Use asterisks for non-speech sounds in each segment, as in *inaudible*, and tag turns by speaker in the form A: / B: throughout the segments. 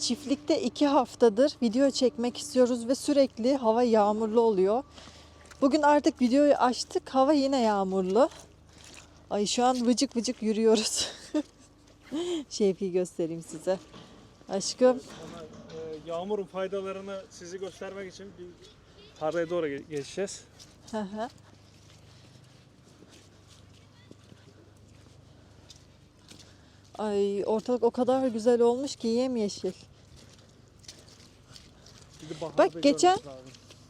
A: çiftlikte iki haftadır video çekmek istiyoruz ve sürekli hava yağmurlu oluyor. Bugün artık videoyu açtık. Hava yine yağmurlu. Ay şu an vıcık vıcık yürüyoruz. *laughs* Şevki göstereyim size. Aşkım.
B: E, yağmurun faydalarını sizi göstermek için bir tarlaya doğru ge- geçeceğiz.
A: Hı hı. Ay ortalık o kadar güzel olmuş ki yemyeşil. Bak, geçen-.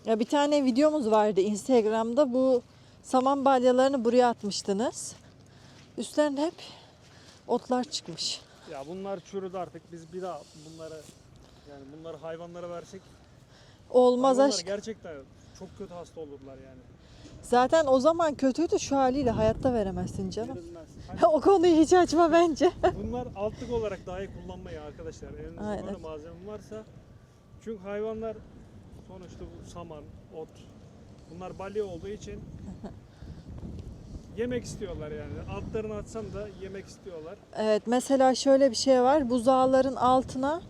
A: Ya bir tane videomuz vardı Instagram'da bu saman balyalarını buraya atmıştınız. Üstlerinde hep otlar çıkmış.
B: Ya bunlar çürüdü artık. Biz bir daha bunları yani bunları hayvanlara versek
A: Olmaz
B: hayvanlar
A: aşk.
B: gerçekten çok kötü hasta olurlar yani.
A: Zaten o zaman kötüydü şu haliyle hayatta veremezsin canım.
B: Verilmez. *laughs* Hani
A: o konuyu hiç açma bence.
B: bunlar altlık olarak dahi kullanmayın arkadaşlar. Elinizde böyle malzeme varsa. Çünkü hayvanlar sonuçta bu saman, ot bunlar balya olduğu için *laughs* yemek istiyorlar yani. Altlarını atsam da yemek istiyorlar.
A: Evet mesela şöyle bir şey var. Buzağların altına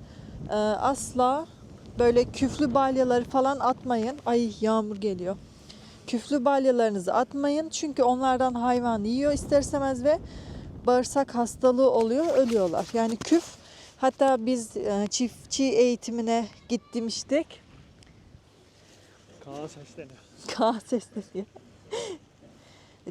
A: e, asla böyle küflü balyaları falan atmayın. Ay yağmur geliyor. Küflü balyalarınızı atmayın. Çünkü onlardan hayvan yiyor ister istemez ve bağırsak hastalığı oluyor, ölüyorlar. Yani küf hatta biz e, çiftçi eğitimine gitmiştik.
B: Kaan sesleniyor.
A: Kaan sesleniyor.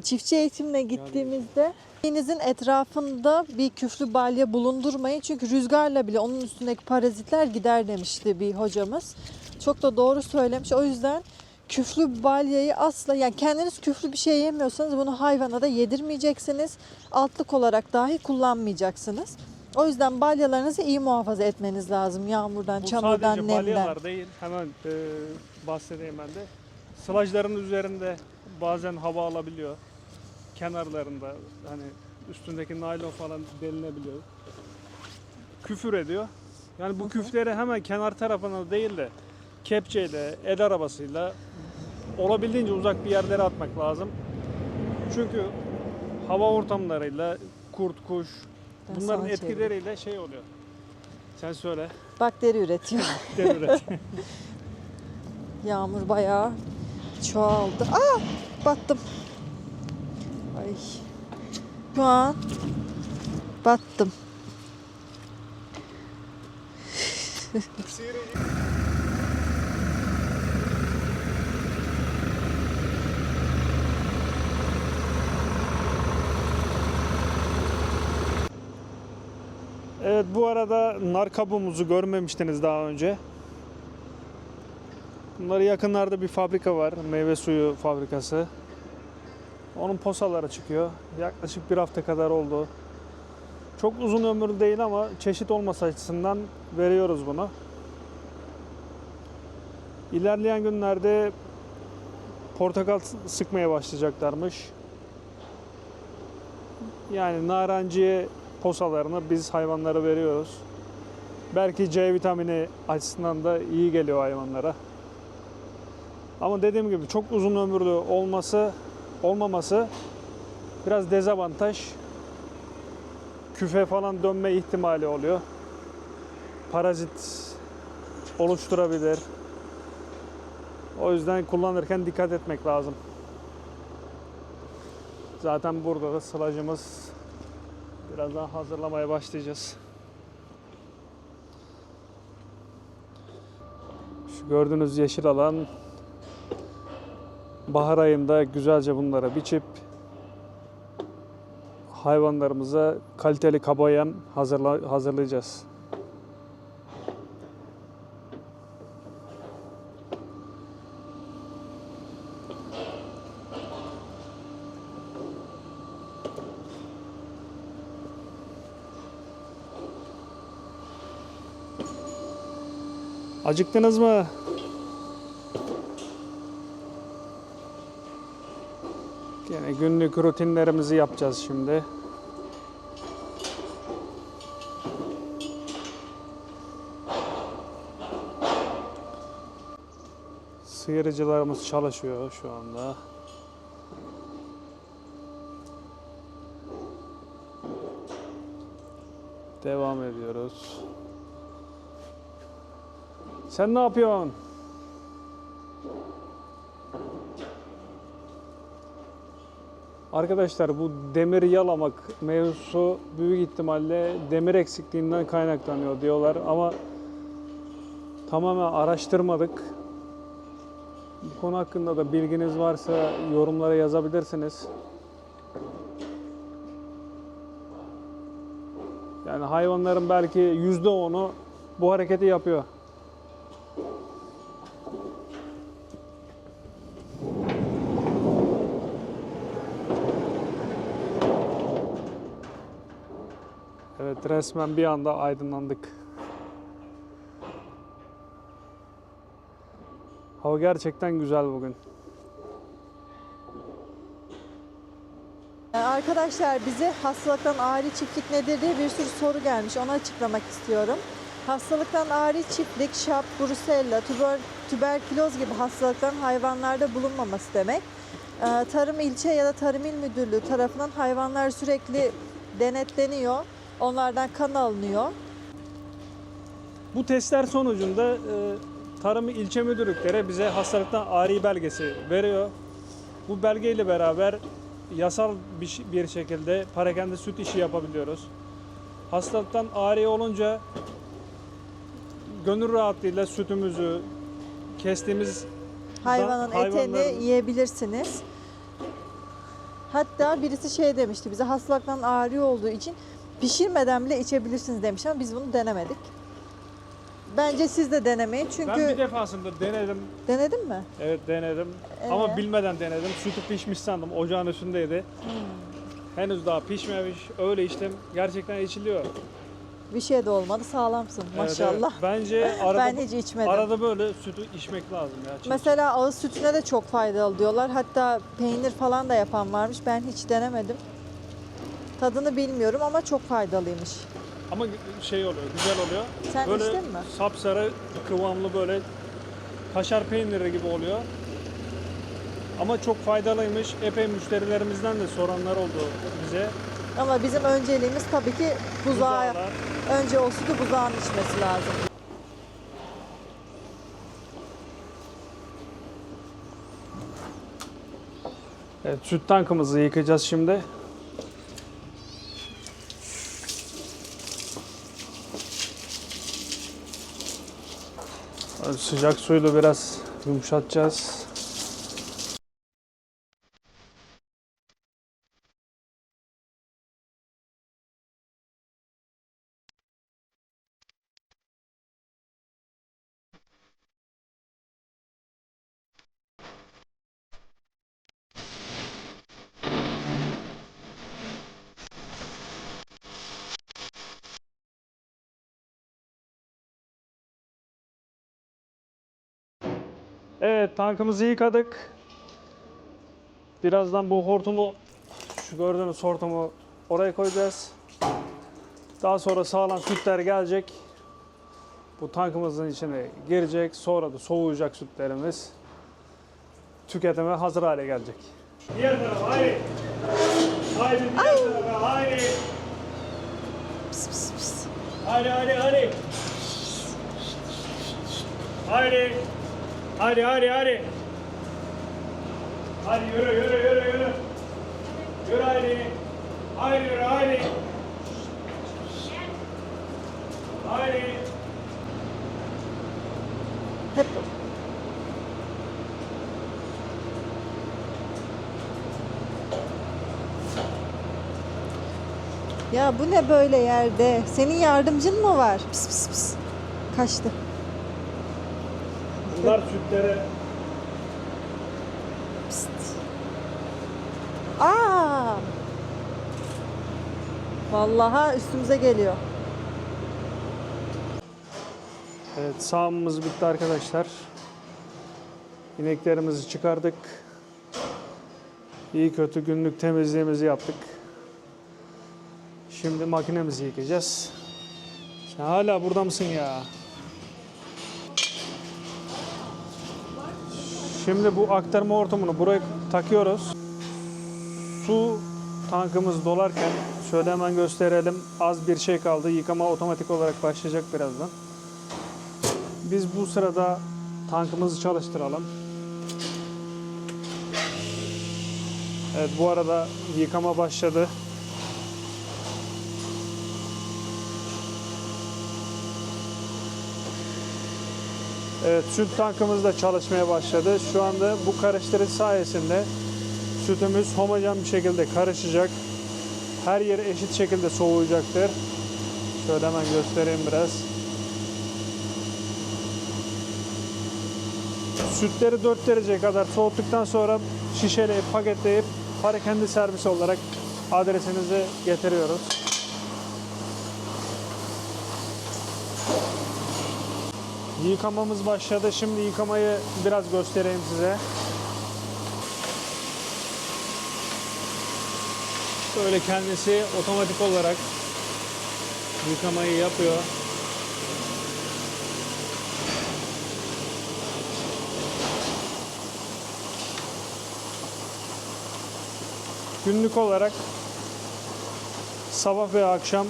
A: Çiftçi eğitimine gittiğimizde evinizin etrafında bir küflü balya bulundurmayın. Çünkü rüzgarla bile onun üstündeki parazitler gider demişti bir hocamız. Çok da doğru söylemiş. O yüzden küflü balyayı asla yani kendiniz küflü bir şey yemiyorsanız bunu hayvana da yedirmeyeceksiniz. Altlık olarak dahi kullanmayacaksınız. O yüzden balyalarınızı iyi muhafaza etmeniz lazım. Yağmurdan,
B: Bu
A: çamurdan,
B: sadece
A: nemden.
B: balyalar değil. Hemen e, bahsedeyim ben de. Sılajların üzerinde bazen hava alabiliyor. Kenarlarında hani üstündeki naylon falan delinebiliyor. Küfür ediyor. Yani bu küfleri hemen kenar tarafına değil de kepçeyle, el arabasıyla olabildiğince uzak bir yerlere atmak lazım. Çünkü hava ortamlarıyla kurt, kuş
A: Ben
B: bunların etkileriyle şey oluyor. Sen söyle.
A: Bakteri üretiyor. *laughs*
B: Devret. *laughs*
A: Yağmur bayağı çoğaldı. Aa! Battım. Ay. Şu an battım.
B: Evet bu arada nar kabuğumuzu görmemiştiniz daha önce. Bunları yakınlarda bir fabrika var. Meyve suyu fabrikası. Onun posaları çıkıyor. Yaklaşık bir hafta kadar oldu. Çok uzun ömürlü değil ama çeşit olması açısından veriyoruz bunu. İlerleyen günlerde portakal sıkmaya başlayacaklarmış. Yani narenciye posalarını biz hayvanlara veriyoruz. Belki C vitamini açısından da iyi geliyor hayvanlara. Ama dediğim gibi çok uzun ömürlü olması olmaması biraz dezavantaj. Küfe falan dönme ihtimali oluyor. Parazit oluşturabilir. O yüzden kullanırken dikkat etmek lazım. Zaten burada da sılacımız birazdan hazırlamaya başlayacağız. Şu gördüğünüz yeşil alan bahar ayında güzelce bunlara biçip hayvanlarımıza kaliteli kabayan hazırla, hazırlayacağız. Acıktınız mı? Yine günlük rutinlerimizi yapacağız şimdi. Sıyırıcılarımız çalışıyor şu anda. Devam ediyoruz. Sen ne yapıyorsun? Arkadaşlar bu demir yalamak mevzusu büyük ihtimalle demir eksikliğinden kaynaklanıyor diyorlar ama tamamen araştırmadık. Bu konu hakkında da bilginiz varsa yorumlara yazabilirsiniz. Yani hayvanların belki yüzde onu bu hareketi yapıyor. Evet resmen bir anda aydınlandık. Hava gerçekten güzel bugün.
A: Ee, Arkadaşlar bize hastalıktan ari çiftlik nedir diye bir sürü soru gelmiş. Onu açıklamak istiyorum. Hastalıktan ari çiftlik, şap, brusella, tüber, tüberküloz gibi hastalıkların hayvanlarda bulunmaması demek. Ee, Tarım ilçe ya da tarım il müdürlüğü tarafından hayvanlar sürekli denetleniyor. Onlardan kan alınıyor.
B: Bu testler sonucunda e, Tarım ilçe müdürlükleri bize hastalıktan ari belgesi veriyor. Bu belgeyle beraber yasal bir, şekilde parakende süt işi yapabiliyoruz. Hastalıktan ari olunca gönül rahatlığıyla sütümüzü kestiğimiz
A: Hayvanın etini yiyebilirsiniz. Hatta birisi şey demişti bize hastalıktan ağrı olduğu için pişirmeden bile içebilirsiniz demiş ama biz bunu denemedik. Bence siz de denemeyin çünkü
B: ben bir defasında denedim.
A: denedin mi?
B: Evet denedim.
A: Ee?
B: Ama bilmeden denedim. Sütü pişmiş sandım. Ocağın üstündeydi.
A: Hmm.
B: Henüz daha pişmemiş. Öyle içtim. Gerçekten içiliyor.
A: Bir şey de olmadı sağlamsın
B: Evet,
A: maşallah.
B: evet. Bence *laughs* arada,
A: Ben hiç içmedim.
B: arada böyle sütü içmek lazım ya.
A: Mesela ağız sütüne de çok faydalı diyorlar. Hatta peynir falan da yapan varmış. Ben hiç denemedim. Tadını bilmiyorum ama çok faydalıymış.
B: Ama şey oluyor, güzel oluyor.
A: Sen
B: böyle
A: içtin mi?
B: sapsarı, kıvamlı böyle kaşar peyniri gibi oluyor. Ama çok faydalıymış. Epey müşterilerimizden de soranlar oldu bize.
A: Ama bizim önceliğimiz tabii ki buzağa.
B: Buzağlar.
A: Önce o sütü buzağın içmesi lazım.
B: Evet, süt tankımızı yıkayacağız şimdi. Sıcak suyla biraz yumuşatacağız. Evet tankımızı yıkadık. Birazdan bu hortumu şu gördüğünüz hortumu oraya koyacağız. Daha sonra sağlam sütler gelecek. Bu tankımızın içine girecek. Sonra da soğuyacak sütlerimiz. Tüketime hazır hale gelecek. Diğer tarafa haydi. Haydi diğer tarafa haydi.
A: Pis pis pis.
B: Haydi haydi haydi. Haydi. Haydi haydi haydi. Hadi yürü yürü yürü yürü. Yürü haydi. Haydi yürü haydi. Haydi.
A: Hep Ya bu ne böyle yerde? Senin yardımcın mı var? Pis pis pis. Kaçtı.
B: Bunlar sütlere
A: Pist. Aa! Vallahi üstümüze geliyor.
B: Evet sağımımız bitti arkadaşlar. İneklerimizi çıkardık. İyi kötü günlük temizliğimizi yaptık. Şimdi makinemizi yıkayacağız. Sen hala burada mısın ya? Şimdi bu aktarma hortumunu buraya takıyoruz. Su tankımız dolarken şöyle hemen gösterelim. Az bir şey kaldı. Yıkama otomatik olarak başlayacak birazdan. Biz bu sırada tankımızı çalıştıralım. Evet bu arada yıkama başladı. Evet süt tankımız da çalışmaya başladı. Şu anda bu karıştırıcı sayesinde sütümüz homojen bir şekilde karışacak. Her yeri eşit şekilde soğuyacaktır. Şöyle hemen göstereyim biraz. Sütleri 4 derece kadar soğuttuktan sonra şişeleyip paketleyip parakende servis olarak adresinize getiriyoruz. Yıkamamız başladı. Şimdi yıkamayı biraz göstereyim size. Böyle kendisi otomatik olarak yıkamayı yapıyor. Günlük olarak sabah ve akşam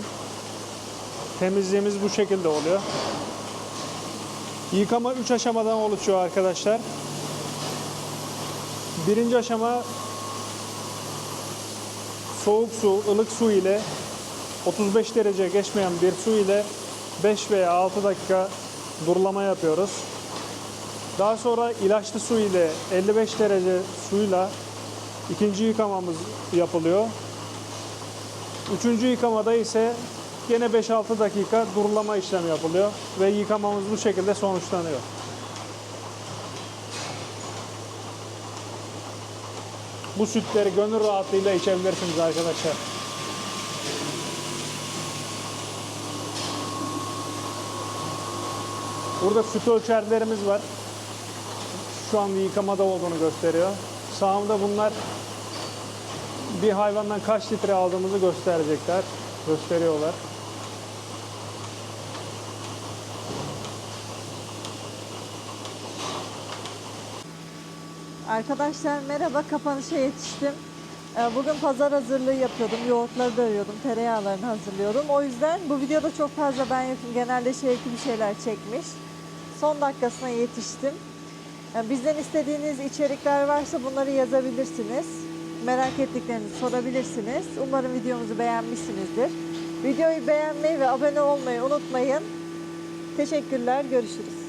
B: temizliğimiz bu şekilde oluyor. Yıkama 3 aşamadan oluşuyor arkadaşlar. Birinci aşama soğuk su, ılık su ile 35 derece geçmeyen bir su ile 5 veya 6 dakika durulama yapıyoruz. Daha sonra ilaçlı su ile 55 derece suyla ikinci yıkamamız yapılıyor. Üçüncü yıkamada ise Yine 5-6 dakika durulama işlemi yapılıyor ve yıkamamız bu şekilde sonuçlanıyor. Bu sütleri gönül rahatlığıyla içebilirsiniz arkadaşlar. Burada süt ölçerlerimiz var. Şu an yıkamada olduğunu gösteriyor. Sağımda bunlar bir hayvandan kaç litre aldığımızı gösterecekler. Gösteriyorlar.
A: Arkadaşlar merhaba kapanışa yetiştim. Ee, Bugün pazar hazırlığı yapıyordum. Yoğurtları dövüyordum. Tereyağlarını hazırlıyordum. O yüzden bu videoda çok fazla ben yokum. Genelde şevkli bir şeyler çekmiş. Son dakikasına yetiştim. Ee, Bizden istediğiniz içerikler varsa bunları yazabilirsiniz. Merak ettiklerinizi sorabilirsiniz. Umarım videomuzu beğenmişsinizdir. Videoyu beğenmeyi ve abone olmayı unutmayın. Teşekkürler. Görüşürüz.